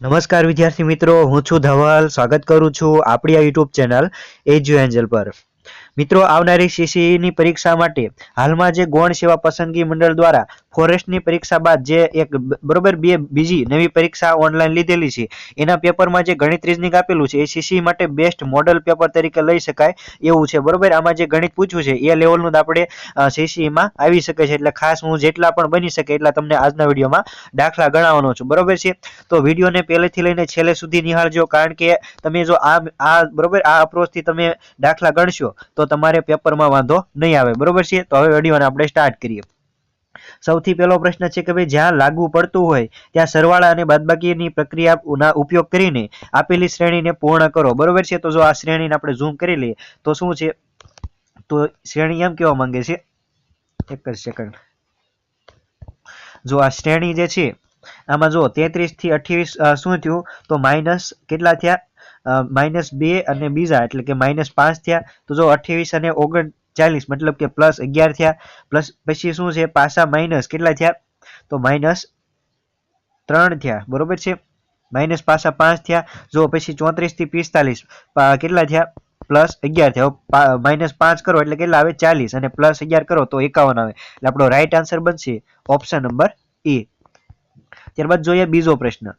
નમસ્કાર વિદ્યાર્થી મિત્રો, હું છું ધવલ. સ્વાગત કરું છું આપણી આ યુટ્યુબ ચેનલ એજ્યુ એન્જલ પર. મિત્રો, આવનારી સીસીઈની ની પરીક્ષા માટે હાલમાં જે ગૌણ સેવા પસંદગી મંડળ દ્વારા ફોરેસ્ટની પરીક્ષા બાદ જે એક બરોબર બે બીજી નવી પરીક્ષા ઓનલાઈન લીધેલી છે, એના પેપરમાં જે ગણિત રીઝનિંગ આપેલું છે, એ સીસી માટે બેસ્ટ મોડલ પેપર તરીકે લઈ શકાય એવું છે, બરોબર? આમાં જે ગણિત પૂછ્યું છે, એ લેવલનું જ આપણે સીસીમાં આવી શકે છે, એટલે ખાસ હું જેટલા પણ બની શકે એટલા તમને આજના વિડીયોમાં દાખલા ગણાવવાનો છું, બરોબર છે? તો વિડીયોને પહેલેથી લઈને છેલ્લે સુધી નિહાળજો, કારણ કે તમે જો આ આ, બરોબર? આ અપ્રોચથી તમે દાખલા ગણશો, તો તમારે પેપરમાં વાંધો નહીં આવે, બરોબર છે? તો હવે વિડીયોને આપણે સ્ટાર્ટ કરીએ. સૌથી પહેલો પ્રશ્ન છે કે ભાઈ જ્યાં લાગુ પડતું હોય, ત્યાં સરવાળા અને બાદબાકીની પ્રક્રિયાના ઉપયોગ કરીને આપેલી શ્રેણીને પૂર્ણ કરો. બરોબર છે? તો જો આ શ્રેણીને આપણે ઝૂમ કરી લઈએ, તો શું છે? તો શ્રેણી એમ કહેવા માંગે છે, એક જ સેકન્ડ જો આ શ્રેણી જે છે, આમાં જો તેત્રીસથી અઠ્યાવીસ શું થયું? તો માઇનસ કેટલા થયા? માઇનસ બે અને બીજા, એટલે કે માઇનસ પાંચ થયા. તો જો અઠ્યાવીસ અને ઓગણચાલીસ મતલબ કે પ્લસ અગિયાર થયા. પ્લસ પછી શું છે? પાછા માઇનસ કેટલા થયા? તો માઇનસ ત્રણ થયા. બરોબર છે? માઇનસ પાછા પાંચ થયા. જો પછી ચોત્રીસથી પિસ્તાલીસ કેટલા થયા? પ્લસ અગિયાર થયા. માઇનસ પાંચ કરો એટલે કેટલા આવે? ચાલીસ. અને પ્લસ અગિયાર કરો તો એકાવન આવે. એટલે આપણો રાઈટ આન્સર બનશે ઓપ્શન નંબર એ ત્યારબાદ જોઈએ બીજો પ્રશ્ન.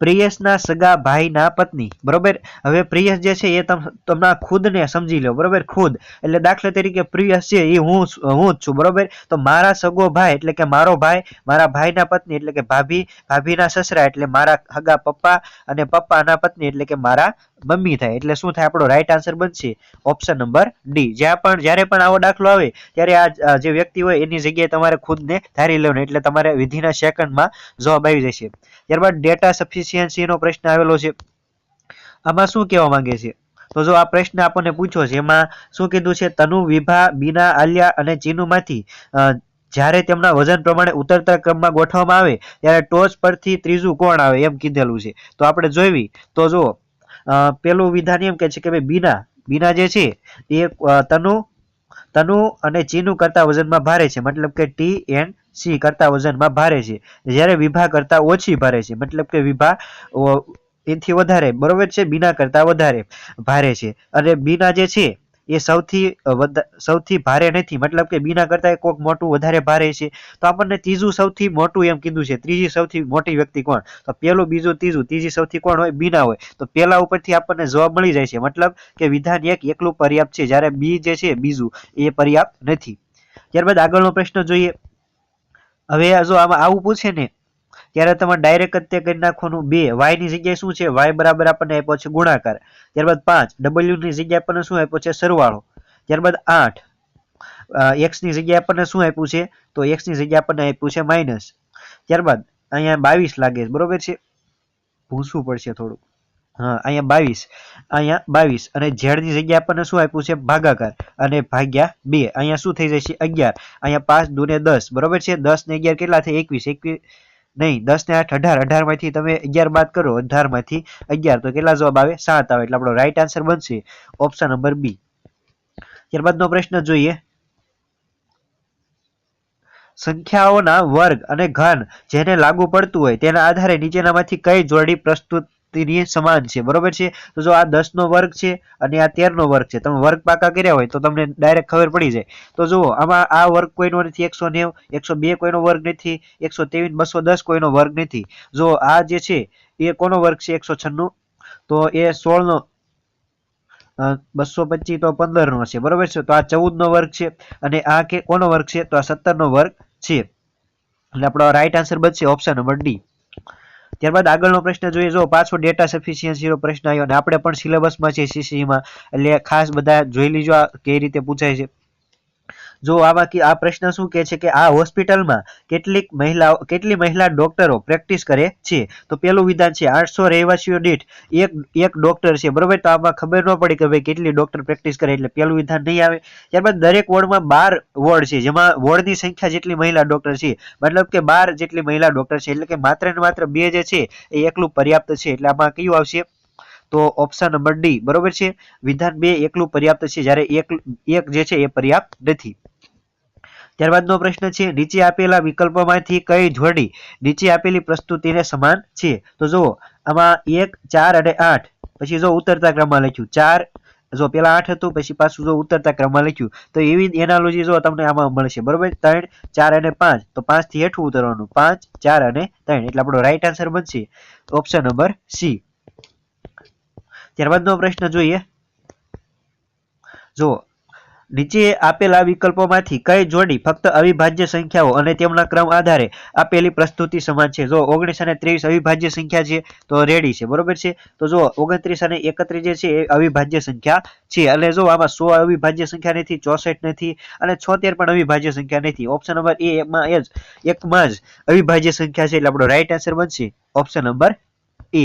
પ્રિયસના સગા ભાઈના પત્ની. બરોબર? હવે પ્રિયસ જે છે એ તમને ખુદને સમજી લો. બરોબર? ખુદ. એટલે દાખલા તરીકે પ્રિયસ છે એ હું હું જ છું. બરોબર? તો મારા સગો ભાઈ, એટલે કે મારો ભાઈ, મારા ભાઈના પત્ની, એટલે કે ભાભી, ભાભીના સસરા, એટલે મારા હગા પપ્પા અને પપ્પાના પત્ની, એટલે કે મારા મમ્મી થાય. એટલે શું થાય? આપણો રાઈટ આન્સર બનશે ઓપ્શન નંબર ડી જ્યાં પણ, જ્યારે પણ આવો દાખલો આવે, ત્યારે આ જે વ્યક્તિ હોય, એની જગ્યાએ તમારે ખુદને ધારી લેવાનું. એટલે તમારે વિધિના સેકન્ડમાં જવાબ આવી જશે. ત્યારબાદ ડેટા સફિશિયન્સી નો પ્રશ્ન આવેલો છે. આમાં શું કહેવા માંગે છે? તો જો આ પ્રશ્ન આપણને પૂછ્યો છે, એમાં શું કીધું છે? તનુ, વિભા, બીના, આલિયા અને ચીનુમાંથી જ્યારે તેમના વજન પ્રમાણે ઉતરતા ક્રમમાં ગોઠવવામાં આવે, ત્યારે ટોચ પરથી ત્રીજું કોણ આવે એમ કીધેલું છે. તો આપણે જોઈવી. તો જો પેલું વિધાન એમ કે છે કે ભાઈ બીના બીના જે છે, એ તનુ તનુ અને ચીનુ કરતા વજનમાં ભારે છે. મતલબ કે ટી એન્ડ સી કરતા વજનમાં ભારે છે. જ્યારે વિભા કરતા ઓછી ભારે છે. મતલબ કે વિભા એથી વધારે, બરોબર છે? બીના કરતા વધારે ભારે છે. અને બીના જે છે, એ સૌથી સૌથી ભારે નથી. મતલબ કે બીના કરતા એ કોઈક મોટું વધારે ભારે છે. તો આપણને ત્રીજું સૌથી મોટું એમ કીધું છે. ત્રીજી સૌથી મોટી વ્યક્તિ કોણ? તો પેલું, બીજું, ત્રીજું, ત્રીજી સૌથી કોણ હોય? બીના હોય. તો પેલા ઉપરથી આપણને જવાબ મળી જાય છે. મતલબ કે વિધાન એક, એકલું પર્યાપ્ત છે. જ્યારે બી જે છે, બીજું, એ પર્યાપ્ત નથી. ત્યારબાદ આગળનો પ્રશ્ન જોઈએ. હવે જો આમાં આવું પૂછે ને, ત્યારે તમારે ડાયરેક્ટ તે કરી નાખવાનું બે વાયની જગ્યાએ શું છે? વાય બરાબર આપણને આપ્યો છે ગુણાકાર. ત્યારબાદ પાંચ ડબલ્યુ ની જગ્યાએ આપણને શું આપ્યો છે? સરવાળો. ત્યારબાદ આઠ એક્સની જગ્યાએ આપણને શું આપ્યું છે? તો એક્સની જગ્યાએ આપણને આપ્યું છે માઇનસ ત્યારબાદ અહીંયા બાવીસ લાગે છે, બરોબર છે? ભૂંસવું પડશે થોડું હા, અહીંયા બાવીસ. અહીંયા બાવીસ. અને ઝેડની જગ્યા આપણને શું આપ્યું છે? ભાગાકાર. અને ભાગ્યા બે. અહીંયા શું થઈ જશે? અગિયાર. અહીંયા પાંચ દુને દસ. બરોબર છે? દસ ને અગિયાર કેટલા થાય? એકવીસ. એકવીસ નહીં, દસ ને આઠ, અઢાર. અઢારમાંથી તમે અગિયાર બાદ કરો. અઢારમાંથી અગિયાર. તો કેટલા જવાબ આવે? સાત આવે. એટલે આપણો રાઈટ આન્સર બનશે ઓપ્શન નંબર બી ત્યારબાદનો પ્રશ્ન જોઈએ. સંખ્યાઓના વર્ગ અને ઘન જેને લાગુ પડતું હોય તેના આધારે નીચેનામાંથી કઈ જોડી પ્રસ્તુતિની સમાન છે, બરોબર છે? તો જો આ દસ નો વર્ગ છે અને આ તેર નો વર્ગ છે, તમે વર્ગ પાકા કર્યા હોય તો તમને ડાયરેક્ટ ખબર પડી જાય. તો જુઓ, આમાં આ વર્ગ કોઈનો નથી, એકસો નેવ, એકસો બે કોઈનો વર્ગ નથી, એકસો ત્રેવીસ, બસો દસ કોઈનો વર્ગ નથી. જો આ જે છે, એ કોનો વર્ગ છે? એકસો છન્નું. તો એ સોળ નો બસો પચીસ તો પંદર નો છે, બરોબર છે? તો આ ચૌદ નો વર્ગ છે અને આ કે, કોનો વર્ગ છે? તો આ સત્તર નો વર્ગ છે. એટલે આપણો રાઈટ આન્સર બનશે ઓપ્શન નંબર ડી ત્યારબાદ આગળનો પ્રશ્ન જોઈએ, જો પાછો ડેટા સફિશિયન્સી નો પ્રશ્ન આવ્યો અને આપણે પણ સિલેબસમાં છે સીસીમાં એટલે ખાસ બધા જોઈ લીજો કઈ રીતે પૂછાય છે. જો આવા કે આ પ્રશ્ન શું કહે છે કે આ હોસ્પિટલમાં કેટલીક મહિલાઓ, કેટલી મહિલા ડોક્ટરો પ્રેક્ટિસ કરે છે? તો પેલું વિધાન છે, આઠસો રહેવાસીઓ દીઠ એક એક ડોક્ટર છે. બરોબર? તો આમાં ખબર ન પડી કે ભાઈ કેટલી ડોક્ટર પ્રેક્ટિસ કરે એટલે પેલું વિધાન નહીં આવે. ત્યારબાદ દરેક વોર્ડમાં બાર વોર્ડ છે, જેમાં વોર્ડની સંખ્યા જેટલી મહિલા ડોક્ટર છે, મતલબ કે બાર જેટલી મહિલા ડોક્ટર છે, એટલે કે માત્ર ને માત્ર બે જે છે, એ એકલું પર્યાપ્ત છે. એટલે આમાં કયું આવશે? તો ઓપ્શન નંબર ડી. બરોબર છે? વિધાન બે એકલું પર્યાપ્ત છે, જ્યારે એક એક જે છે, એ પર્યાપ્ત નથી. ત્યારબાદનો પ્રશ્ન છે, નીચે આપેલા વિકલ્પોમાંથી કઈ જોડી નીચે આપેલી પ્રસ્તુતિને સમાન છે? તો જુઓ, આમાં એક, ચાર અને આઠ. પછી જો ઉતરતા ક્રમમાં લખ્યું, ચાર, જો પેલા આઠ હતું, પછી પાછું જો ઉતરતા ક્રમમાં લખ્યું, તો એવી એનાલોજી જો તમને આમાં મળશે, બરોબર? ત્રણ, ચાર અને પાંચ. તો પાંચથી હેઠું ઉતરવાનું, પાંચ, ચાર અને ત્રણ. એટલે આપણો રાઈટ આન્સર બનશે ઓપ્શન નંબર સી ત્યારબાદનો પ્રશ્ન જોઈએ. જો નીચે આપેલા વિકલ્પોમાંથી કઈ જોડી ફક્ત અવિભાજ્ય સંખ્યાઓ અને તેમના ક્રમ આધારે આપેલી પ્રસ્તુતિ સમાન છે? જો ઓગણીસ અને ત્રેવીસ અવિભાજ્ય સંખ્યા છે, તો રેડી છે. બરોબર છે? તો જો ઓગણત્રીસ અને એકત્રીસ જે છે, એ અવિભાજ્ય સંખ્યા છે. અને જો આમાં સો અવિભાજ્ય સંખ્યા નથી, ચોસઠ નથી અને છોતેર પણ અવિભાજ્ય સંખ્યા નથી. ઓપ્શન નંબર એ એમાં એ જ, એકમાં જ અવિભાજ્ય સંખ્યા છે. એટલે આપણો રાઈટ આન્સર બનશે ઓપ્શન નંબર એ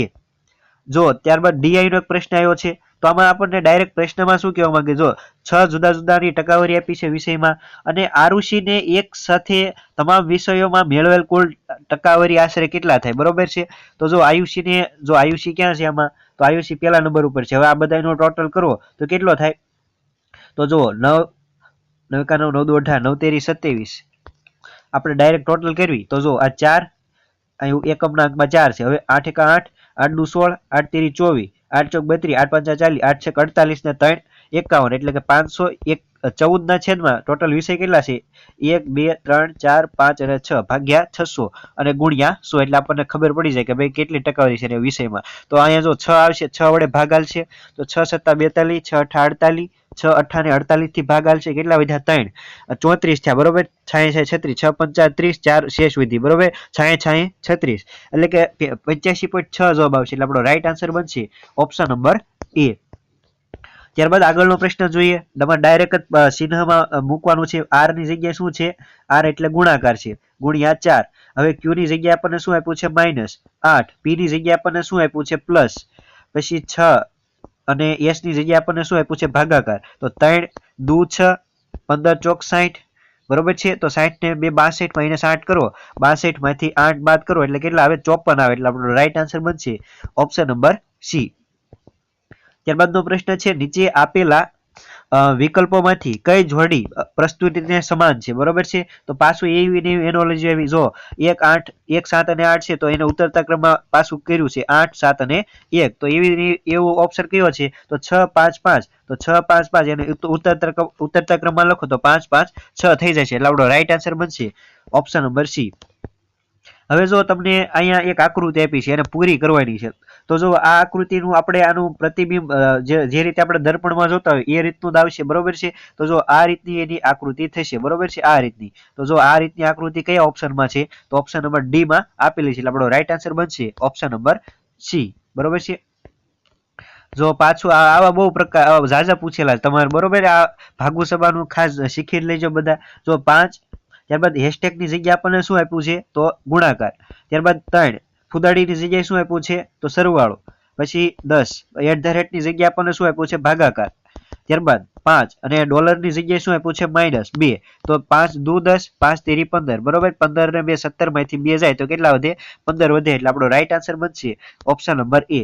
જો ત્યારબાદ ડીઆઈ નો એક પ્રશ્ન આવ્યો છે. તો આમાં આપણને ડાયરેક્ટ પ્રશ્નમાં શું કહેવા માંગે? જો, છ જુદા જુદાની ટકાવારી આપી છે વિષયમાં અને આરુષિને એક સાથે તમામ વિષયોમાં મેળવેલ કુલ ટકાવારી આશરે કેટલા થાય? બરોબર છે? તો જો આયુષીને, જો આયુષી ક્યાં છે આમાં? તો આયુષી પહેલા નંબર ઉપર છે. હવે આ બધાનો ટોટલ કરવો, તો કેટલો થાય? તો જુઓ નવ નવ કા નવ દો અઢાર, નવ તેરી સત્યાવીસ. આપણે ડાયરેક્ટ ટોટલ કરવી. તો જો, આ ચાર અહીં એકમના અંકમાં ચાર છે. હવે આઠ એકા આઠ આઠ દુ સોળ, આઠ તેરી ચોવીસ. આઠ ચોક બત્રીસ, આઠ પંચા ચાલીસ, આઠ છેક અડતાલીસ ને ત્રણ, એકાવન, એટલે કે પાંચસો એક, ચૌદ ના છેદમાં ટોટલ વિષય કેટલા છે? એક, બે, ત્રણ, ચાર, પાંચ અને છ, ભાગ્યા છસો અને ગુણ્યા સો, એટલે આપણને ખબર પડી જાય કે ભાઈ કેટલી ટકાવારી છે વિષયમાં. તો અહીંયા જો છ આવશે, છ વડે ભાગાલ છે, તો છ સત્તા બેતાલીસ, છ અઠા અડતાલીસ છ અઠાને અડતાલીસથી ભાગ છે કેટલા વધ્યા? ત્રણ. ચોત્રીસ થયા, બરોબર? છાય છાય છત્રીસ. છ પંચા ત્રીસ, ચાર, શેષ વિધિ બરોબર? છાય છાય છત્રીસ. એટલે કે પંચ્યાસી પોઈન્ટ છ જવાબ આવશે. એટલે આપણો રાઈટ આન્સર બનશે ઓપ્શન નંબર એ ત્યારબાદ આગળનો પ્રશ્ન જોઈએ. તમારે ડાયરેક્ટ ચિહ્નમાં મૂકવાનું છે. આરની જગ્યાએ શું છે? આર એટલે ગુણાકાર છે. ગુણ્યા ચાર. હવે ક્યુ ની જગ્યાએ આપણને શું આપ્યું છે? માઇનસ આઠ. પી ની જગ્યાએ આપણને શું આપ્યું છે? પ્લસ પછી છ. અને એસની જગ્યાએ આપણને શું આપ્યું છે? ભાગાકાર. તો ત્રણ, દુ, છ, પંદર, ચોક, સાઠ. બરોબર છે? તો સાઠ ને બે બાસઠ માઇનસ આઠ કરો. બાસઠમાંથી આઠ બાદ કરો એટલે કેટલા આવે? ચોપન આવે એટલે આપણો રાઈટ આન્સર બનશે ઓપ્શન નંબર સી ત્યારબાદનો પ્રશ્ન છે, નીચે આપેલા વિકલ્પોમાંથી કઈ જોડી પ્રસ્તુતિને સમાન છે, બરોબર છે? તો પાછું એવી એનોલોજી એવી જો, એક આઠ, એક સાત અને આઠ છે, તો એને ઉતરતા ક્રમમાં પાછું કર્યું છે, આઠ, સાત અને એક. તો એવી એવો ઓપ્શન કયો છે? તો છ, પાંચ પાંચ. તો છ, પાંચ પાંચ, એને ઉત- ઉતરતા ઉતરતા ક્રમમાં લખો તો પાંચ પાંચ, છ થઈ જશે. એટલે આપણો રાઈટ આન્સર બનશે. ઓપ્શન નંબર સી હવે જો તમને અહીંયા એક આકૃતિ આપી છે, એને પૂરી કરવાની છે. તો જો આ આકૃતિનું આપણે આનું પ્રતિબિંબ જે રીતે આપણે દર્પણમાં જોતા હોય, એ રીતનું જ આવશે. બરોબર છે? તો જો આ રીતની એની આકૃતિ થશે, બરોબર છે? આ રીતની. તો જો આ રીતની આકૃતિ કયા ઓપ્શનમાં છે? તો ઓપ્શન નંબર ડી માં આપેલી છે. આપણો રાઈટ આન્સર બનશે ઓપ્શન નંબર સી. બરોબર છે? જો પાછું આવા બહુ પ્રકાર ઝાઝા પૂછેલા તમારે બરોબર આ ભાગુ સભાનું ખાસ શીખી લેજો બધા. જો પાંચ, ત્યારબાદ હેશટેગની જગ્યા આપણને શું આપ્યું છે? તો ગુણાકાર. ત્યારબાદ ત્રણ ફુદાડીની જગ્યાએ શું આપ્યું છે? તો સરવાળો. પછી દસ. એટ ધ રેટની જગ્યાએ આપણને શું આપ્યું છે? ભાગાકાર. ત્યારબાદ પાંચ. અને ડોલરની જગ્યાએ શું આપ્યું છે? માઇનસ બે. તો પાંચ દુ દસ, પાંચ તેરી પંદર. બરોબર? પંદર ને બે સત્તરમાંથી બે જાય તો કેટલા વધે? પંદર વધે. એટલે આપણો રાઈટ આન્સર બનશે ઓપ્શન નંબર એ.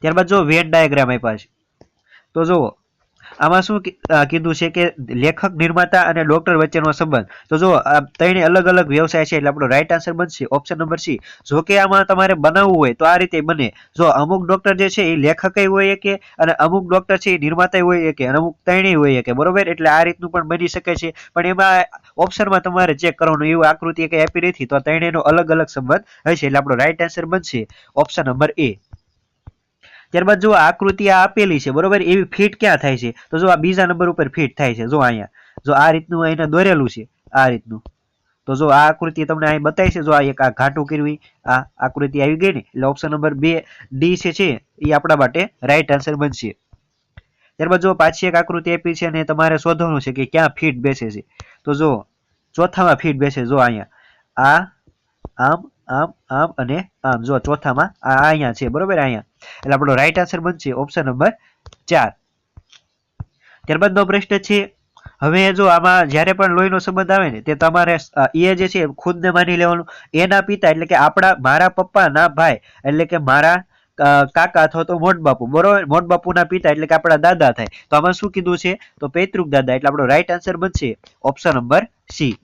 ત્યારબાદ જો વેન ડાયાગ્રામ આપ્યા છે. તો જુઓ આમાં શું કીધું છે કે લેખક, નિર્માતા અને ડોક્ટર વચ્ચેનો સંબંધ. તો જો ત્રણે અલગ અલગ વ્યવસાય છે એટલે આપણો રાઈટ આન્સર બનશે. ઓપ્શન નંબર સી જો કે આમાં તમારે બનાવવું હોય તો આ રીતે બને. જો અમુક ડોક્ટર જે છે એ લેખકે હોય કે અને અમુક ડોક્ટર છે એ નિર્માતા હોય કે અને અમુક ત્રણેય હોય કે, બરોબર? એટલે આ રીતનું પણ બની શકે છે. પણ એમાં ઓપ્શનમાં તમારે ચેક કરવાનું, એવું આકૃતિ કંઈ આપી નથી. તો ત્રણેયનો અલગ અલગ સંબંધ હશે એટલે આપણો રાઈટ આન્સર બનશે. ઓપ્શન નંબર એ ત્યારબાદ જો આ આકૃતિ આ આપેલી છે, બરોબર? એવી ફિટ ક્યાં થાય છે? તો જો આ બીજા નંબર ઉપર ફિટ થાય છે, જો અહીંયા. જો આ રીતનું એને દોરેલું છે, આ રીતનું. તો જો આ આકૃતિ તમને અહીં બતાવી છે, જો આ એક આ ઘાટું કરવી આ આકૃતિ આવી ગઈ ને, એટલે ઓપ્શન નંબર બે ડી છે છે, એ આપણા માટે રાઈટ આન્સર બનશે. ત્યારબાદ જો પાછી એક આકૃતિ આપી છે અને તમારે શોધવાનું છે કે ક્યાં ફીટ બેસે છે. તો જો ચોથામાં ફીટ બેસે, જો અહીંયા. આ, આમ આમ આમ અને આમ. જો ચોથામાં આ આ અહીંયા છે, બરોબર? અહીંયા. એટલે આપણો રાઈટ આન્સર બનશે ઓપ્શન નંબર ચાર. ત્યારબાદનો પ્રશ્ન છે, હવે જો આમાં જ્યારે પણ લોહીનો સંબંધ આવે ને, તે તમારે એ જે છે ખુદને માની લેવાનું. એના પિતા એટલે કે આપણા, મારા પપ્પાના ભાઈ એટલે કે મારા કાકા અથવા તો મોટ બાપુ, બરોબર? મોટ બાપુના પિતા એટલે કે આપણા દાદા થાય. તો આમાં શું કીધું છે? તો પૈતૃક દાદા, એટલે આપણો રાઈટ આન્સર બનશે ઓપ્શન નંબર સી.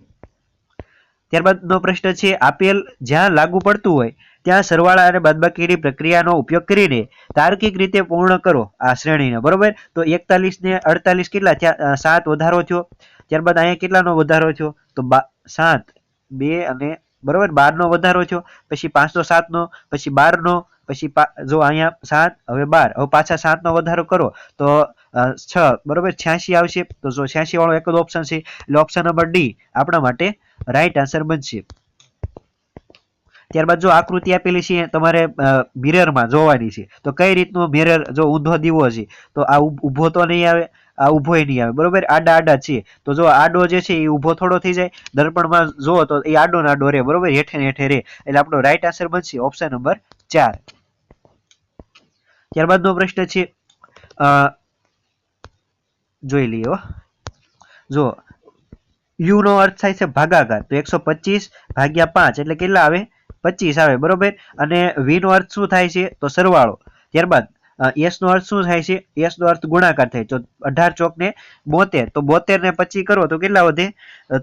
ત્યારબાદનો પ્રશ્ન છે, આપેલ જ્યાં લાગુ પડતું હોય ત્યાં સરવાળા અને બાદબાકીની પ્રક્રિયાનો ઉપયોગ કરીને તાર્કિક રીતે પૂર્ણ કરો આ શ્રેણીને, બરોબર? તો એકતાલીસ ને અડતાલીસ કેટલા થયા? સાત વધારો થયો. ત્યારબાદ અહીંયા કેટલાનો વધારો થયો? તો સાત, બે અને, બરોબર? બારનો વધારો થયો. પછી પાંચસો સાતનો, પછી બારનો, પછી જો અહીંયા સાત, હવે બાર. હવે પાછા સાતનો વધારો કરો. તો છ, બરોબર? છ્યાસી આવશે. તો જો છ્યાસી વાળો એક જ ઓપ્શન છે. એટલે ઓપ્શન નંબર ડી આપણા માટે રાઈટ આન્સર બનશે. ત્યારબાદ જો આકૃતિ આપેલી છે, તમારે મિરરમાં જોવાની છે, તો કઈ રીતનું મિરર જો ઊંધો દીવો છે, તો આ ઊભો તો નહીં આવે, આ ઊભો નહીં આવે, બરોબર? આડા આડા છે, તો જો આડો જે છે, એ ઊભો થોડો થઈ જાય, દર્પણમાં જુઓ તો એ આડો ને આડો રે બરોબર? હેઠે હેઠે રે એટલે આપણો રાઈટ આન્સર બનશે ઓપ્શન નંબર ચાર. ત્યારબાદનો પ્રશ્ન છે જોઈ લઈએ. જો યુ નો અર્થ થાય છે ભાગાકાર, તો એકસો પચીસ ભાગ્યા પાંચ, એટલે કેટલા આવે? પચીસ આવે, બરોબર? અને વી નો અર્થ શું થાય છે? તો સરવાળો. ત્યારબાદ એસ નો અર્થ શું થાય છે? એસ નો અર્થ ગુણાકાર થાય. તો અઢાર ચોક ને બોતેર. તો બોતેર ને પચી કરો, તો કેટલા વધે?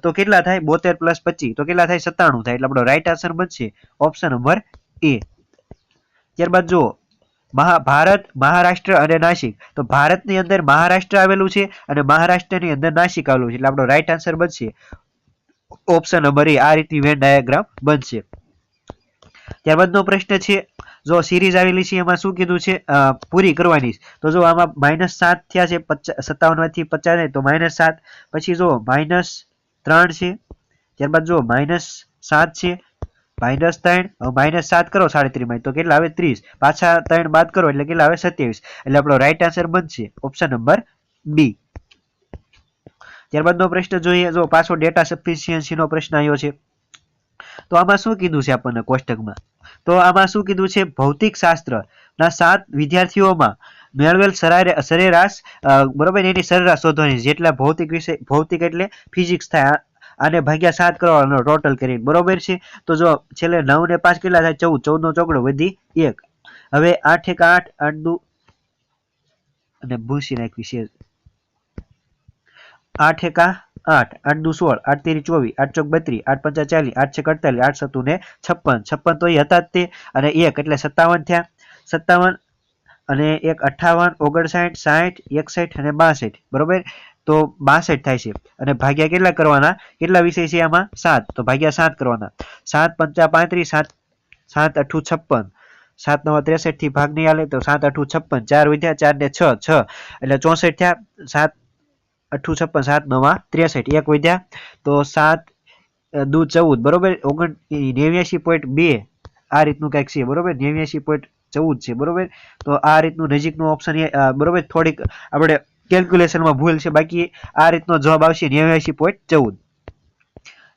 તો કેટલા થાય? બોતેર પ્લસ પચી તો કેટલા થાય? સત્તાણું થાય. એટલે આપણો રાઈટ આન્સર બનશે ઓપ્શન નંબર એ ત્યારબાદ જુઓ. મહા, ભારત, મહારાષ્ટ્ર અને નાસિક. તો ભારતની અંદર મહારાષ્ટ્ર આવેલું છે અને મહારાષ્ટ્રની અંદર નાસિક આવેલું છે. એટલે આપણો રાઈટ આન્સર બનશે ઓપ્શન નંબર એ આ રીતની વેન ડાયાગ્રામ બનશે. ત્યારબાદનો પ્રશ્ન છે, જો સિરીઝ આવેલી છે, એમાં શું કીધું છે? પૂરી કરવાની. તો જો આમાં માઇનસ સાત થયા છે પચાસ સત્તાવનમાંથી પચાસ તો માઇનસ સાત. પછી જો માઇનસ ત્રણ છે, ત્યારબાદ જો માઇનસ સાત છે માઇનસ ત્રણ માઇનસ સાત કરો સાડત્રીસમાં તો કેટલા આવે? ત્રીસ. પાછા ત્રણ બાદ કરો, એટલે કેટલા આવે? સત્યાવીસ. એટલે આપણો રાઈટ આન્સર બનશે ઓપ્શન નંબર બી ત્યારબાદનો પ્રશ્ન જોઈએ, જો પાછો ડેટા સફિશિયન્સી નો પ્રશ્ન આવ્યો છે. તો આમાં શું કીધું છે આપણને કોષ્ટકમાં? તો આમાં શું કીધું છે? ભૌતિક શાસ્ત્ર. ના સાત વિદ્યાર્થીઓમાં મેળવેલ સરારે સરેરાશ બરોબર એની સરેરાશ શોધવાની, જેટલા ભૌતિક વિષય, ભૌતિક એટલે ફિઝિક્સ થાય આને ભાગ્યા સાત કરવાનો ટોટલ કરીને, બરોબર છે? તો જો છેલ્લે નવ ને પાંચ કેટલા થાય? ચૌદ. ચૌદ નો ચોકડો વધી એક. હવે આઠ એક આઠ આઠ દુ, અને ભૂસી નાખવી છે. આઠ એકા આઠ આઠ દુ સોળ આઠ તેરી ચોવીસ, આઠ ચોક બત્રીસ, આઠ પંચા ચાલીસ, આઠ છક અડતાલીસ, આઠ સત્તુ ને છપ્પન. છપ્પન તો એ હતા જ તે. અને એક એટલે સત્તાવન થયા. સત્તાવન અને એક અઠાવન, ઓગણસાઠ, સાઠ, એકસઠ અને બાસઠ. બરોબર? તો બાસઠ થાય છે. અને ભાગ્યા કેટલા કરવાના? કેટલા વિષય છે આમાં? સાત. તો ભાગ્યા સાત કરવાના. સાત પંચા પાંત્રીસ, સાત સાત અઠું છપ્પન. સાત નવા ત્રેસઠથી ભાગ નહીં આલે તો સાત અઠું છપ્પન. ચાર વિધ્યા, ચાર ને છ છ. એટલે ચોસઠ થયા. સાત અઠ્ઠું, છપ્પન, સાત, નવા ત્રેસઠ, એક વધ્યા. તો સાત દૂ, ચૌદ, બરોબર? ઓગણ નેવ્યાસી પોઈન્ટ બે આ રીતનું કંઈક છે, બરોબર? નેવ્યાસી પોઈન્ટ ચૌદ છે, બરોબર? તો આ રીતનું નજીકનું ઓપ્શન બરોબર? થોડીક આપણે કેલ્ક્યુલેશનમાં ભૂલ છે બાકી. આ રીતનો જવાબ આવશે નેવ્યાસી પોઈન્ટ ચૌદ.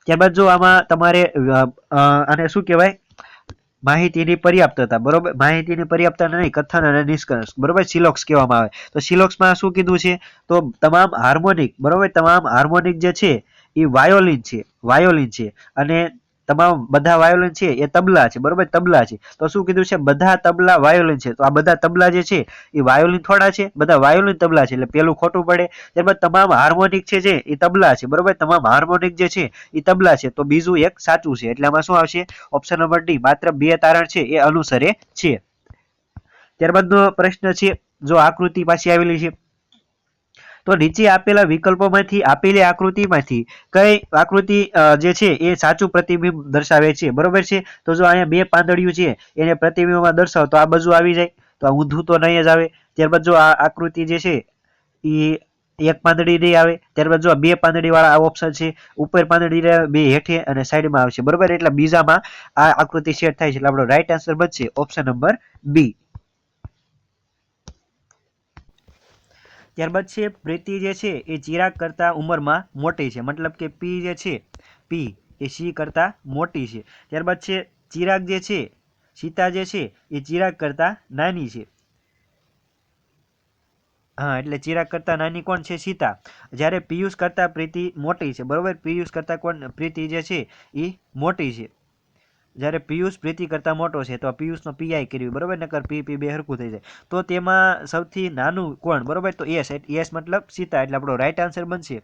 ત્યારબાદ જો આમાં તમારે આને શું કહેવાય? માહિતીની પર્યાપ્તતા, બરોબર? માહિતીની પર્યાપ્તતા નહીં, કથન અને નિષ્કર્ષ. બરોબર? સિલોક્સ કહેવામાં આવે. તો સિલોક્સમાં શું કીધું છે? તો તમામ હાર્મોનિક, બરોબર? તમામ હાર્મોનિક જે છે, એ વાયોલિન છે વાયોલિન છે. અને તમામ બધા વાયોલિન છે, એ તબલા છે, બરોબર? તબલા છે. તો શું કીધું છે? બધા તબલા વાયોલિન છે. તો આ બધા તબલા જે છે, એ વાયોલિન થોડા છે. બધા વાયોલિન તબલા છે. એટલે પેલું ખોટું પડે. ત્યારબાદ તમામ હાર્મોનિક છે જે, એ તબલા છે. બરોબર? તમામ હાર્મોનિક જે છે, એ તબલા છે. તો બીજું એક સાચું છે. એટલે આમાં શું આવશે? ઓપ્શન નંબર ડી, માત્ર બે તારણ છે, એ અનુસરે છે. ત્યારબાદનો પ્રશ્ન છે, જો આકૃતિ પાછી આવેલી છે તો નીચે આપેલા વિકલ્પોમાંથી આપેલી આકૃતિમાંથી કઈ આકૃતિ જે છે એ સાચું પ્રતિબિંબ દર્શાવે છે. બરોબર છે? તો જો અહીંયા બે પાંદડિયું છે, એને પ્રતિબિંબમાં દર્શાવો તો આ બાજુ આવી જાય. તો આ ઊંધું તો નહીં જ આવે. ત્યારબાદ જો આ આકૃતિ જે છે એ એક પાંદડી નહીં આવે. ત્યારબાદ જો બે પાંદડી વાળા આ ઓપ્શન છે, ઉપર પાંદડી બે હેઠે અને સાઈડમાં આવશે. બરોબર? એટલે બીજામાં આ આકૃતિ સેટ થાય છે. એટલે આપણો રાઈટ આન્સર બનશે ઓપ્શન નંબર બી ત્યારબાદ છે, પ્રીતિ જે છે એ ચિરાગ કરતાં ઉંમરમાં મોટી છે. મતલબ કે પી જે છે, પી એ સી કરતાં મોટી છે. ત્યારબાદ છે, ચિરાગ જે છે, સીતા જે છે એ ચિરાગ કરતાં નાની છે. હા, એટલે ચિરાગ કરતાં નાની કોણ છે? સીતા. જ્યારે પિયુષ કરતાં પ્રીતિ મોટી છે. બરાબર? પિયુષ કરતા કોણ? પ્રીતિ જે છે એ મોટી છે. જ્યારે પિયુષ પ્રીતિ કરતાં મોટો છે, તો પિયુષનો પીઆઈ કર્યું, બરોબર? નકર પી પી બે હરખું થઈ જાય. તો તેમાં સૌથી નાનું કોણ, બરોબર? તો એસ. એસ મતલબ સીતા, એટલે આપણો રાઈટ આન્સર બનશે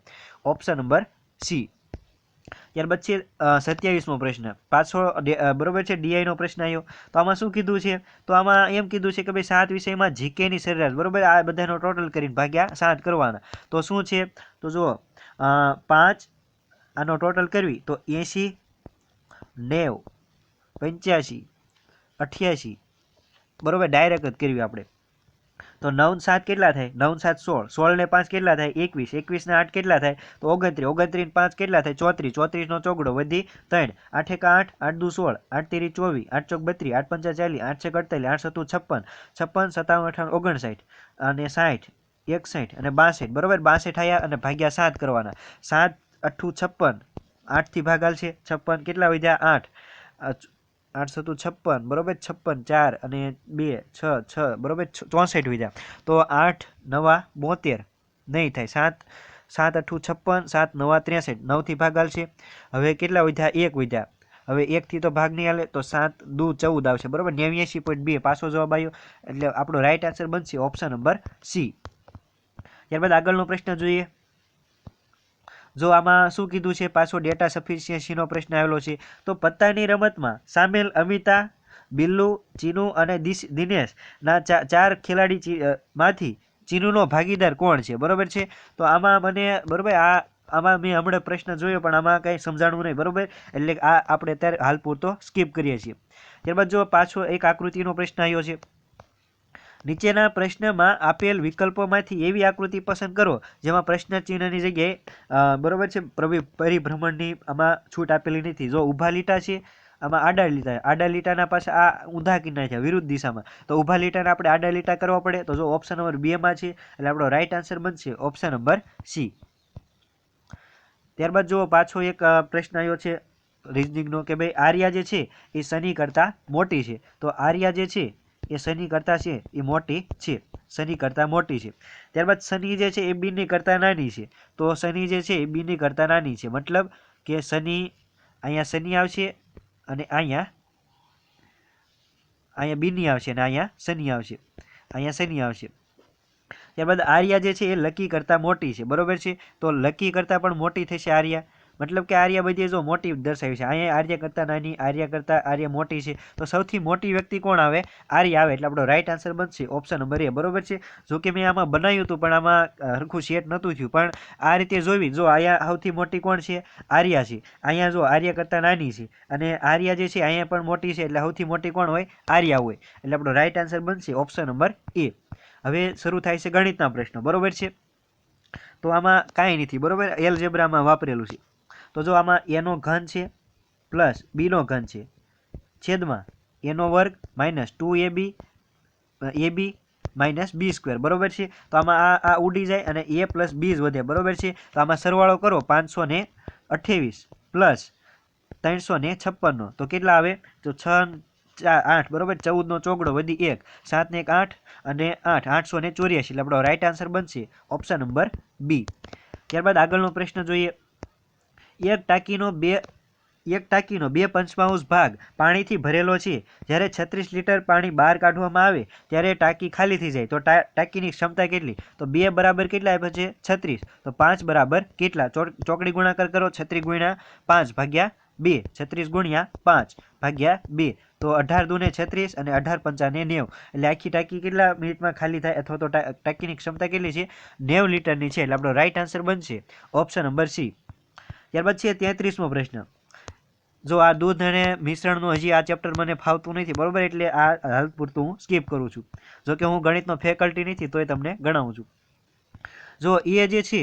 ઓપ્શન નંબર સી ત્યારબાદ છે સત્યાવીસમો પ્રશ્ન. પાછો બરોબર છે? ડીઆઈનો પ્રશ્ન આવ્યો. તો આમાં શું કીધું છે? તો આમાં એમ કીધું છે કે ભાઈ સાત વિષયમાં જીકેની સરેરાશ, બરોબર? આ બધાનો ટોટલ કરીને ભાગ્યા સાત કરવાના. તો શું છે? તો જુઓ પાંચ આનો ટોટલ કરવી. તો એંશી, નેવ પંચ્યાસી, અઠ્યાસી, બરોબર ડાયરેક્ટ જ કરવી આપણે. તો નવ સાત કેટલા થાય? નવ સાત સોળ. સોળ ને પાંચ કેટલા થાય? એકવીસ. એકવીસ ને આઠ કેટલા થાય? તો ઓગણત્રીસ. ઓગણત્રીસ પાંચ કેટલા થાય? ચોત્રીસ. ચોત્રીસનો ચોગડો વધી ત્રણ. આઠ એક આઠ આઠ દુ સોળ. આઠ તેરી ચોવીસ. આઠ ચોક બત્રીસ. આઠ પંચા ચાલીસ. આઠ છેક અડતાલીસ. આઠ સત્તુ છપ્પન. છપ્પન, સત્તાવન, અઠાવન, ઓગણસાઠ. અને સાઠ, એકસાઠ અને બાસઠ. બરોબર? બાસઠ આયા અને ભાગ્યા સાત કરવાના. સાત, અઠ્ઠું, છપ્પન. આઠથી ભાગાલ છે છપ્પન કેટલા વધ્યા? આઠ. આઠ સત્તુ છપ્પન, બરોબર? છપ્પન, ચાર અને બે, છ છ, બરોબર? ચોસઠ વધ્યા તો આઠ, નવા, બોતેર. નહીં થાય. સાત સાત અઠ્ઠું છપ્પન, સાત, નવા, ત્રેસઠ. નવથી ભાગ આવશે. હવે કેટલા વધ્યા? એક વધ્યા. હવે એકથી તો ભાગ નહીં હાલે, તો સાત, દુ, ચૌદ આવશે. બરાબર? નેવ્યાસી પોઈન્ટ બે પાછો જવાબ આવ્યો. એટલે આપણો રાઈટ આન્સર બનશે ઓપ્શન નંબર સી ત્યારબાદ આગળનો પ્રશ્ન જોઈએ. જો આમાં શું કીધું છે? પાછો ડેટા સફિશિયન્સીનો પ્રશ્ન આવેલો છે. તો પત્તાની રમતમાં સામેલ અમિતા, બિલ્લુ, ચીનુ અને દિશ દિનેશ ચા- ચાર ખેલાડી માંથી ચીનુનો ભાગીદાર કોણ છે? બરોબર છે? તો આમાં મને, બરોબર, આ, આમાં મેં હમણાં પ્રશ્ન જોયો, પણ આમાં કંઈ સમજાણું નહીં, બરોબર? એટલે આ આપણે અત્યારે હાલ પૂરતો સ્કીપ કરીએ છીએ. ત્યારબાદ જો પાછો એક આકૃતિનો પ્રશ્ન આવ્યો છે. નીચેના પ્રશ્નમાં આપેલ વિકલ્પોમાંથી એવી આકૃતિ પસંદ કરો, જેમાં પ્રશ્ન ચિહ્નની જગ્યાએ બરોબર છે પરિભ્રમણની આમાં છૂટ આપેલી નથી. જો ઊભા લીટા છે, આમાં આડા લીટા, આડા લીટાના પાસે આ ઊંધા કિનારે છે, વિરુદ્ધ દિશામાં. તો ઊભા લીટાને આપણે આડા લીટા કરવા પડે. તો જો ઓપ્શન નંબર બેમાં છે, એટલે આપણો રાઈટ આન્સર બનશે ઓપ્શન નંબર સી. ત્યારબાદ જુઓ, પાછો એક પ્રશ્ન આવ્યો છે, રિઝનિંગનો, કે ભાઈ આર્યા જે છે, એ શનિ કરતાં મોટી છે. તો આર્યા જે છે એ શનિ કરતાં છે, એ મોટી છે. શનિ કરતાં મોટી છે. ત્યારબાદ શનિ જે છે, એ બીની કરતાં નાની છે. તો શનિ જે છે, એ બીની કરતાં નાની છે. મતલબ કે શનિ અહીંયા શનિ આવશે અને અહીંયા અહીંયા બીની આવશે અને અહીંયા શનિ આવશે. અહીંયા શનિ આવશે. ત્યારબાદ આર્યા જે છે, એ લકી કરતાં મોટી છે. બરોબર છે? તો લકી કરતાં પણ મોટી થશે આર્યા. મતલબ કે આર્યા બધી જો મોટી દર્શાવી છે. અહીંયા આર્ય કરતાં નાની, આર્ય કરતાં, આર્ય મોટી છે. તો સૌથી મોટી વ્યક્તિ કોણ આવે? આર્ય આવે. એટલે આપણો રાઈટ આન્સર બનશે. Option number A. બરોબર છે? જો કે મેં આમાં બનાવ્યું હતું, પણ આમાં હરખું સેટ નહોતું થયું. પણ આ રીતે જોવી, જો અહીંયા સૌથી મોટી કોણ છે? આર્યા છે. અહીંયા જો આર્ય કરતાં નાની છે અને આર્યા જે છે, અહીંયા પણ મોટી છે, એટલે સૌથી મોટી કોણ હોય? આર્યા હોય. એટલે આપણો રાઈટ આન્સર બનશે ઓપ્શન નંબર એ. હવે શરૂ થાય છે ગણિતના પ્રશ્નો. બરોબર છે? તો આમાં કાંઈ નથી. બરોબર? એલજેબ્રામાં વાપરેલું છે. તો જો આમાં એનો ઘન છે પ્લસ બીનો ઘન છે, છેદમાં એનો વર્ગ minus two A B A B minus B square બરોબર છે? તો આમાં આ આ ઉડી જાય અને એ પ્લસ બી જ વધે, બરોબર છે? તો આમાં સરવાળો કરો, પાંચસો ને અઠ્યાવીસ પ્લસ ત્રણસો ને છપ્પનનો. તો કેટલા આવે? તો છ, ચાર, આઠ, બરોબર? ચૌદનો ચોગડો વધી એક, સાત ને એક, આઠ અને આઠ, આઠસો ને ચોર્યાસી. એટલે આપણો રાઇટ આન્સર બનશે ઓપ્શન નંબર બી ત્યારબાદ આગળનો પ્રશ્ન જોઈએ. એક ટાંકીનો બે, એક ટાંકીનો બે પંચમાંશ ભાગ પાણીથી ભરેલો છે. જ્યારે છત્રીસ લીટર પાણી બહાર કાઢવામાં આવે, ત્યારે ટાંકી ખાલી થઈ જાય. તો ટાંકીની ક્ષમતા કેટલી? તો બે બરાબર કેટલા આપ્યા છે? છત્રીસ. તો પાંચ બરાબર કેટલા? ચોક- ચોકડી ગુણાકાર કરો, છત્રીસ ગુણ્યા પાંચ ભાગ્યા બે. છત્રીસ ગુણ્યા પાંચ ભાગ્યા બે. તો અઢાર દુને છત્રીસ અને અઢાર પંચાને નેવ. એટલે આખી ટાંકી કેટલા મિનિટમાં ખાલી થાય? અથવા તો ટાંકીની ક્ષમતા કેટલી છે? નેવ લીટરની છે. એટલે આપણો રાઈટ આન્સર બનશે. ઓપ્શન નંબર સી ત્યારબાદ છે તેત્રીસમો પ્રશ્ન. જો આ દૂધ અને મિશ્રણનું હજી આ ચેપ્ટર મને ફાવતું નથી, બરાબર? એટલે આ હાલ પૂરતું હું સ્કીપ કરું છું. જો કે હું ગણિતનો ફેકલ્ટી નથી, તોય તમને ગણાવું છું. જો એ જે છે,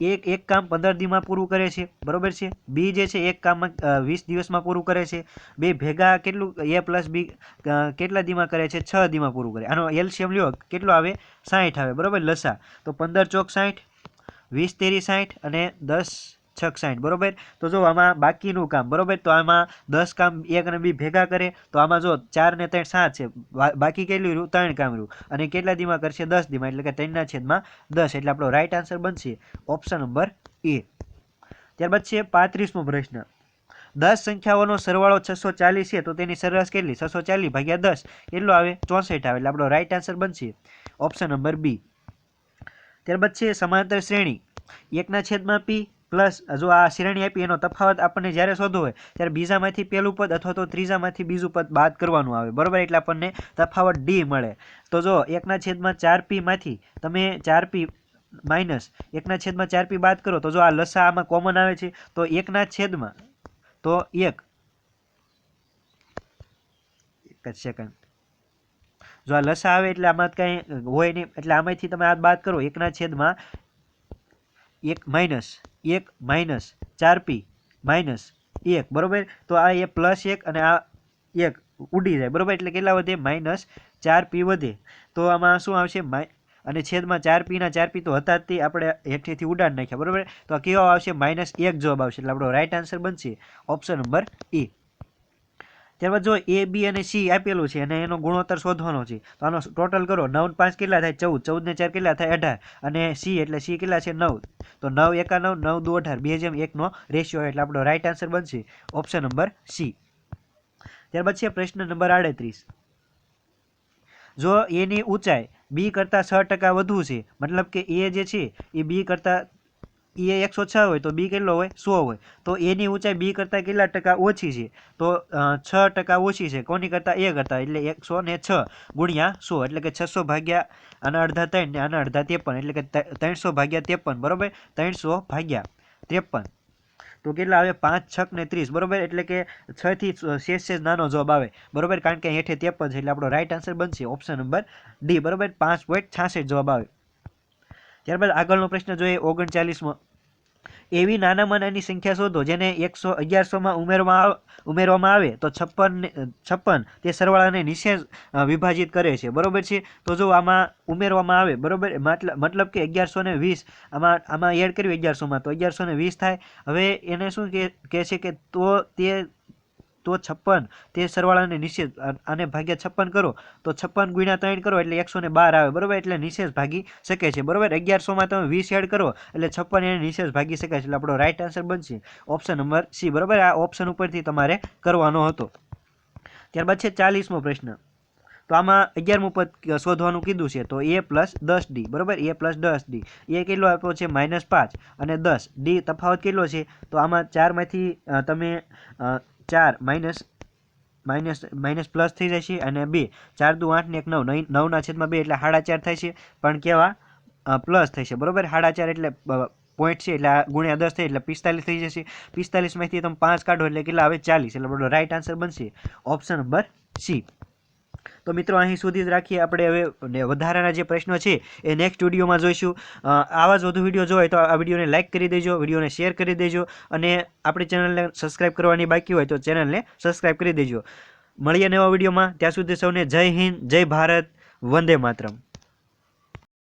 એક એક કામ પંદર દીમાં પૂરું કરે છે, બરાબર છે? બી જે છે, એક કામમાં વીસ દિવસમાં પૂરું કરે છે. બે ભેગા કેટલું, એ પ્લસ બી કેટલા દીમાં કરે છે? છ દીમાં પૂરું કરે. આનો એલસીએમ લ્યો, કેટલો આવે? સાઠ આવે, બરાબર? લસા. તો પંદર ચોક સાઠ વીસ તેરી સાઠ અને દસ છક બરોબર? તો જો આમાં બાકીનું કામ, બરોબર? તો આમાં દસ કામ એક અને બી ભેગા કરે, તો આમાં જો ચાર ને ત્રણ સાત છે બાકી કેટલું રહ્યું? ત્રણ કામ રહ્યું. અને કેટલા દીમાં કરશે? દસ દીમાં, એટલે કે ત્રણના છેદમાં દસ. એટલે આપણો રાઈટ આન્સર બનશે ઓપ્શન નંબર એ ત્યારબાદ છે પાંત્રીસમો પ્રશ્ન. દસ સંખ્યાઓનો સરવાળો છસો ચાલીસ છે, તો તેની સરેરાશ કેટલી? છસો ચાલીસ ભાગ્યા દસ. કેટલો આવે? ચોસઠ આવે, એટલે આપણો રાઈટ આન્સર બનશે ઓપ્શન નંબર બી ત્યારબાદ છે સમાંતર શ્રેણી. એકના છેદમાં પી પ્લસ જો આ શ્રેણી આપી, એનો તફાવત આપણને જ્યારે શોધવો હોય, ત્યારે બીજામાંથી પહેલું પદ અથવા તો ત્રીજામાંથી બીજું પદ બાદ કરવાનું આવે. બરાબર? એટલે આપણને તફાવત ડી મળે. તો જો એકના છેદમાં ચાર પીમાંથી તમે ચાર પી માઇનસ એકના છેદમાં ચાર પી બાદ કરો, તો જો આ લસા આમાં કોમન આવે છે, તો એકના છેદમાં તો એક. એક જ સેકન્ડ જો આ લસા આવે એટલે આમાં કાંઈ હોય નહીં, એટલે આમાંથી તમે આ બાદ કરો, એકના છેદમાં એક માઇનસ એક માઇનસ ચાર પી માઇનસ એક, બરોબર? તો આ એ પ્લસ એક અને આ એક ઉડી જાય, બરાબર? એટલે કેટલા વધે? માઇનસ ચાર પી વધે. તો આમાં શું આવશે? અને છેદમાં ચાર પીના ચાર પી તો હતા જ તે, આપણે હેઠેથી ઉડાડ નાખ્યા, બરોબર? તો આ કેવો આવશે? માઇનસ એક જવાબ આવશે. એટલે આપણો રાઈટ આન્સર બનશે ઓપ્શન નંબર એ ત્યારબાદ જો એ બી અને સી આપેલું છે અને એનો ગુણોત્તર શોધવાનો છે, તો આનો ટોટલ કરો. નવ પાંચ કેટલા થાય? ચૌદ. ચૌદ ને ચાર કેટલા થાય? અઢાર. અને સી એટલે સી કેટલા છે? નવ. તો નવ એકા નવ નવ દુ અઢાર. બે જેમ એકનો રેશિયો એટલે આપણો રાઇટ આન્સર બનશે ઓપ્શન નંબર સી ત્યારબાદ છે પ્રશ્ન નંબર આડત્રીસ. જો એની ઊંચાઈ બી કરતાં છ ટકા વધુ છે, મતલબ કે એ જે છે, એ બી કરતાં એ એકસો છ હોય તો બી કેટલો હોય? સો હોય. તો એની ઊંચાઈ બી કરતાં કેટલા ટકા ઓછી છે? તો છ ટકા ઓછી છે. કોની કરતાં? એ કરતાં. એટલે એકસો ને છ ગુણ્યા સો. એટલે કે છસો ભાગ્યા આના અડધા ત્રણ ને આના અડધા ત્રેપન. એટલે કે ત્રણસો ભાગ્યા ત્રેપન. બરોબર? ત્રણસો ભાગ્યા ત્રેપન. તો કેટલા આવે? પાંચ છક ને ત્રીસ. બરોબર? એટલે કે છ થી શેષ શેષ નાનો જવાબ આવે. બરોબર? કારણ કે હેઠે ત્રેપન છે. એટલે આપણો રાઈટ આન્સર બનશે ઓપ્શન નંબર ડી. બરોબર? પાંચ પોઈન્ટ છાસઠ જવાબ આવે. ત્યારબાદ આગળનો પ્રશ્ન જોઈએ ઓગણચાલીસમાં. એવી નાનામાં નાની સંખ્યા શોધો જેને એકસો અગિયારસોમાં ઉમેરવામાં ઉમેરવામાં આવે તો છપ્પન છપ્પન તે સરવાળાને નિશેષ વિભાજિત કરે છે. બરોબર છે? તો જો આમાં ઉમેરવામાં આવે, બરોબર? મતલબ કે અગિયારસો ને વીસ, આમાં આમાં એડ કર્યું અગિયારસોમાં તો અગિયારસો ને વીસ થાય. હવે એને શું કહે છે કે તો તે તો છપ્પન. તે સરવાળાને અને, આને ભાગ્યા છપ્પન કરો. તો છપ્પન ગુણ્યા ત્રણ કરો એટલે એકસો બાર આવે. બરાબર? એટલે નિશેષ ભાગી શકે છે. બરાબર? અગિયારસોમાં તમે વીસ એડ કરો એટલે છપ્પન એને નિશેષ ભાગી શકાય છે. એટલે આપણો રાઈટ આન્સર બનશે. ઓપ્શન નંબર સી બરાબર? આ ઓપ્શન ઉપરથી તમારે કરવાનો હતો. ત્યારબાદ છે ચાલીસમો પ્રશ્ન. તો આમાં અગિયારમું પદ શોધવાનું કીધું છે, તો એ પ્લસ દસ ડી, બરાબર? એ પ્લસ દસ ડી. એ કેટલો આપ્યો છે? માઇનસ પાંચ. અને દસ ડી તફાવત કેટલો છે? તો આમાં ચારમાંથી તમે ચાર માઇનસ માઇનસ માઇનસ પ્લસ થઈ જશે અને બે. ચાર દુ આઠ ને એક નવ. નવના છેદમાં બે એટલે સાડા ચાર થાય છે. પણ કેવા? પ્લસ થશે બરોબર? સાડા ચાર એટલે પોઈન્ટ છે એટલે ગુણ્યા દસ થાય એટલે પિસ્તાલીસ થઈ જશે. પિસ્તાલીસમાંથી તમે પાંચ કાઢો એટલે કેટલા આવે? ચાલીસ. એટલે બરાબર રાઈટ આન્સર બનશે. ઓપ્શન નંબર સી તો મિત્રો, અહીં સુધી જ રાખીએ આપણે હવે વધારાના જે પ્રશ્નો છે એ નેક્સ્ટ વિડીયોમાં જોઈશું. આવા જ વધુ વીડિયો જોઈએ તો આ વિડીયોને લાઇક કરી દેજો, વિડીયોને શેર કરી દેજો અને આપણી ચેનલને સબસ્ક્રાઇબ કરવાની બાકી હોય તો ચેનલને સબસ્ક્રાઇબ કરી દેજો. મળીએ નવા વિડીયોમાં. ત્યાં સુધી સૌને જય હિન્દ, જય ભારત, વંદે માતરમ.